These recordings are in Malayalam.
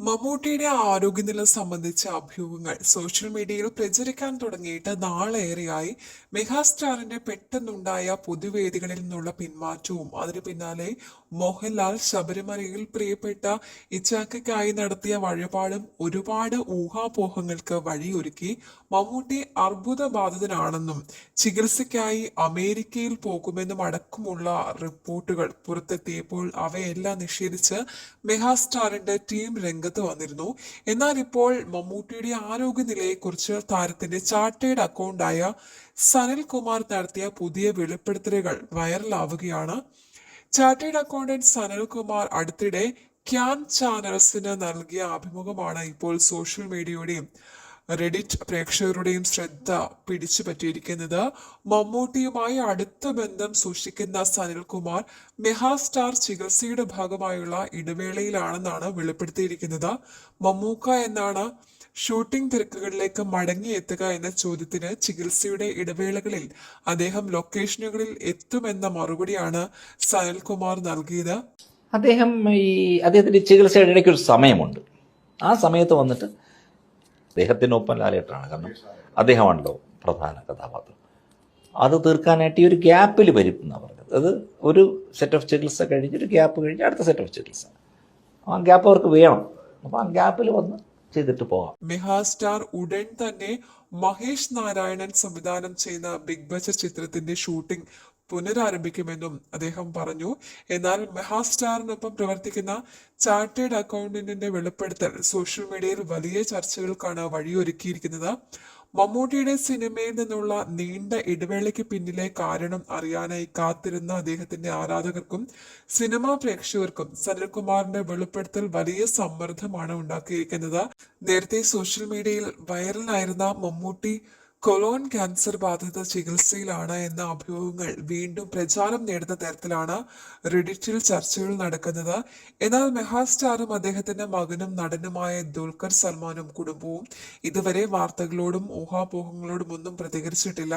മമ്മൂട്ടിയുടെ ആരോഗ്യനില സംബന്ധിച്ച അഭ്യൂഹങ്ങൾ സോഷ്യൽ മീഡിയയിൽ പ്രചരിക്കാൻ തുടങ്ങിയിട്ട് നാളേറെയായി. മെഗാസ്റ്റാറിന്റെ പെട്ടെന്നുണ്ടായ പൊതുവേദികളിൽ നിന്നുള്ള പിന്മാറ്റവും അതിനു പിന്നാലെ മോഹൻലാൽ ശബരിമലയിൽ പ്രിയപ്പെട്ട ഇച്ചാക്കയ്ക്കായി നടത്തിയ വഴിപാടും ഒരുപാട് ഊഹാപോഹങ്ങൾക്ക് വഴിയൊരുക്കി. മമ്മൂട്ടി അർബുദബാധിതനാണെന്നും ചികിത്സയ്ക്കായി അമേരിക്കയിൽ പോകുമെന്നും അടക്കമുള്ള റിപ്പോർട്ടുകൾ പുറത്തെത്തിയപ്പോൾ അവയെല്ലാം നിഷേധിച്ച് മെഗാസ്റ്റാറിന്റെ ടീം രംഗത്ത് വന്നിരുന്നു. എന്നാൽ ഇപ്പോൾ മമ്മൂട്ടിയുടെ ആരോഗ്യനിലയെക്കുറിച്ച് താരത്തിന്റെ ചാർട്ടേഡ് അക്കൗണ്ടായ സനിൽ കുമാർ നടത്തിയ പുതിയ വെളിപ്പെടുത്തലുകൾ വൈറലാവുകയാണ്. ചാർട്ടേഡ് അക്കൗണ്ടന്റ് സനൽ കുമാർ അടുത്തിടെ ക്യാൻ ചാനൽസിന് നൽകിയ അഭിമുഖമാണ് ഇപ്പോൾ സോഷ്യൽ മീഡിയയുടെയും റെഡിറ്റ് പ്രേക്ഷകരുടെയും ശ്രദ്ധ പിടിച്ചു പറ്റിയിരിക്കുന്നത്. മമ്മൂട്ടിയുമായി അടുത്ത ബന്ധം സൂക്ഷിക്കുന്ന സനിൽകുമാർ മെഹാസ്റ്റാർ ചികിത്സയുടെ ഭാഗമായുള്ള ഇടവേളയിലാണെന്നാണ് വെളിപ്പെടുത്തിയിരിക്കുന്നത്. മമ്മൂക്ക എന്നാണ് ഷൂട്ടിംഗ് തിരക്കുകളിലേക്ക് മടങ്ങിയെത്തുക എന്ന ചോദ്യത്തിന് ചികിത്സയുടെ ഇടവേളകളിൽ അദ്ദേഹം ലൊക്കേഷനുകളിൽ എത്തുമെന്ന മറുപടിയാണ് സനിൽകുമാർ നൽകിയത്. അദ്ദേഹം ഈ അദ്ദേഹത്തിന്റെ ചികിത്സയുടെ ഇടയ്ക്ക് ഒരു സമയമുണ്ട്. ആ സമയത്ത് വന്നിട്ട് അദ്ദേഹത്തിനൊപ്പം ലാലേട്ടനാണ്. കാരണം അദ്ദേഹമാണല്ലോ പ്രധാന കഥാപാത്രം. അത് തീർക്കാനായിട്ട് ഈ ഒരു ഗ്യാപ്പിൽ വരും എന്നാണ് പറഞ്ഞത്. അത് ഒരു സെറ്റ് ഓഫ് ചികിത്സ കഴിഞ്ഞ് ഒരു ഗ്യാപ്പ് കഴിഞ്ഞ് അടുത്ത സെറ്റ് ഓഫ് ചികിത്സ ആ ഗ്യാപ്പ് അവർക്ക് വേണം. അപ്പോൾ ആ ഗ്യാപ്പിൽ വന്ന് ചെയ്തിട്ട് പോകാം. മെഗാസ്റ്റാർ ഉടൻ തന്നെ മഹേഷ് നാരായണൻ സംവിധാനം ചെയ്യുന്ന ബിഗ് ബജറ്റ് ചിത്രത്തിന്റെ ഷൂട്ടിംഗ് പുനരാരംഭിക്കുമെന്നും അദ്ദേഹം പറഞ്ഞു. എന്നാൽ മെഹാസ്റ്റാറിനൊപ്പം പ്രവർത്തിക്കുന്ന ചാർട്ടേഡ് അക്കൗണ്ടന്റിന്റെ വെളിപ്പെടുത്തൽ സോഷ്യൽ മീഡിയയിൽ വലിയ ചർച്ചകൾക്കാണ് വഴിയൊരുക്കിയിരിക്കുന്നത്. മമ്മൂട്ടിയുടെ സിനിമയിൽ നിന്നുള്ള നീണ്ട ഇടവേളയ്ക്ക് പിന്നിലെ കാരണം അറിയാനായി കാത്തിരുന്ന അദ്ദേഹത്തിന്റെ ആരാധകർക്കും സിനിമാ പ്രേക്ഷകർക്കും സനിൽകുമാറിന്റെ വെളിപ്പെടുത്തൽ വലിയ സമ്മർദ്ദമാണ് ഉണ്ടാക്കിയിരിക്കുന്നത്. നേരത്തെ സോഷ്യൽ മീഡിയയിൽ വൈറലായിരുന്ന മമ്മൂട്ടി കൊളോൺ ക്യാൻസർ ബാധിത ചികിത്സയിലാണ് എന്ന അഭ്യൂഹങ്ങൾ വീണ്ടും പ്രചാരം നേടുന്ന തരത്തിലാണ് റെഡിറ്റിൽ ചർച്ചകൾ നടക്കുന്നത്. എന്നാൽ മെഹാസ്റ്റാറും അദ്ദേഹത്തിന്റെ മകനും നടനുമായ ദുൽഖർ സൽമാനും കുടുംബവും ഇതുവരെ വാർത്തകളോടും ഊഹാപോഹങ്ങളോടും ഒന്നും പ്രതികരിച്ചിട്ടില്ല.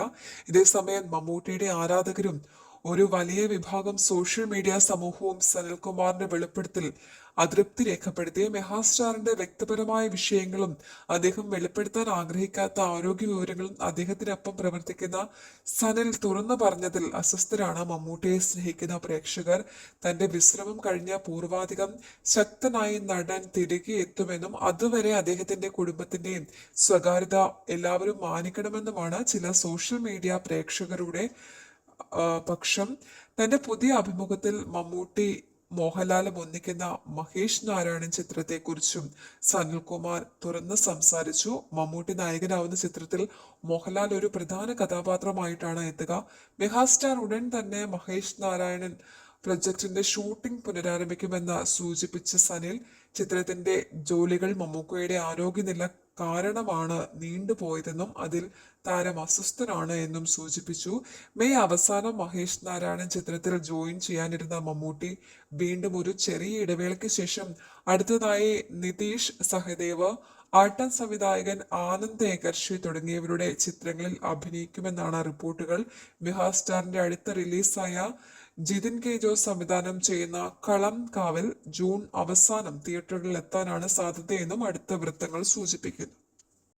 ഇതേസമയം മമ്മൂട്ടിയുടെ ആരാധകരും ഒരു വലിയ വിഭാഗം സോഷ്യൽ മീഡിയ സമൂഹവും സനൽകുമാറിന്റെ വെളിപ്പെടുത്തൽ അതൃപ്തി രേഖപ്പെടുത്തി മെഹാസ്റ്റാറിന്റെ വ്യക്തിപരമായ വിഷയങ്ങളും അദ്ദേഹം വെളിപ്പെടുത്താൻ ആഗ്രഹിക്കാത്ത ആരോഗ്യ വിവരങ്ങളും അദ്ദേഹത്തിനൊപ്പം പ്രവർത്തിക്കുന്ന സനിൽ തുറന്നു പറഞ്ഞതിൽ അസ്വസ്ഥരാണ് മമ്മൂട്ടിയെ സ്നേഹിക്കുന്ന പ്രേക്ഷകർ. തന്റെ വിശ്രമം കഴിഞ്ഞ പൂർവാധികം ശക്തനായി നടൻ തിരികെ എത്തുമെന്നും അതുവരെ അദ്ദേഹത്തിന്റെ കുടുംബത്തിന്റെയും സ്വകാര്യത എല്ലാവരും മാനിക്കണമെന്നുമാണ് ചില സോഷ്യൽ മീഡിയ പ്രേക്ഷകരുടെ പക്ഷം തന്റെ പുതിയ അഭിമുഖത്തിൽ മമ്മൂട്ടി മോഹൻലാലും ഒന്നിക്കുന്ന മഹേഷ് നാരായണൻ ചിത്രത്തെക്കുറിച്ചും സനിൽകുമാർ തുറന്ന് സംസാരിച്ചു. മമ്മൂട്ടി നായകനാവുന്ന ചിത്രത്തിൽ മോഹൻലാൽ ഒരു പ്രധാന കഥാപാത്രമായിട്ടാണ് എത്തുക. മെഗാസ്റ്റാർ ഉടൻ തന്നെ മഹേഷ് നാരായണൻ പ്രൊജക്ടിന്റെ ഷൂട്ടിംഗ് പുനരാരംഭിക്കുമെന്ന് സൂചിപ്പിച്ച സനിൽ ചിത്രത്തിന്റെ ജോലികൾ മമ്മൂക്കയുടെ ആരോഗ്യനില കാരണമാണ് നീണ്ടുപോയതെന്നും അതിൽ താരം അസ്വസ്ഥനാണ് എന്നും സൂചിപ്പിച്ചു. മെയ് അവസാനം മഹേഷ് നാരായണൻ ചിത്രത്തിൽ ജോയിൻ ചെയ്യാനിരുന്ന മമ്മൂട്ടി വീണ്ടും ഒരു ചെറിയ ഇടവേളയ്ക്ക് ശേഷം അടുത്തതായി നിതീഷ് സഹദേവ് ആട്ടം സംവിധായകൻ ആനന്ദ് ഏകർഷി തുടങ്ങിയവരുടെ ചിത്രങ്ങളിൽ അഭിനയിക്കുമെന്നാണ് റിപ്പോർട്ടുകൾ. മെഗാസ്റ്റാറിന്റെ അടുത്ത റിലീസായ ജിതിൻ കെ ജോസ് സംവിധാനം ചെയ്യുന്ന കളം കാവൽ ജൂൺ അവസാനം തിയേറ്ററുകളിൽ എത്താനാണ് സാധ്യതയെന്നും അടുത്ത വൃത്തങ്ങൾ സൂചിപ്പിക്കുന്നു.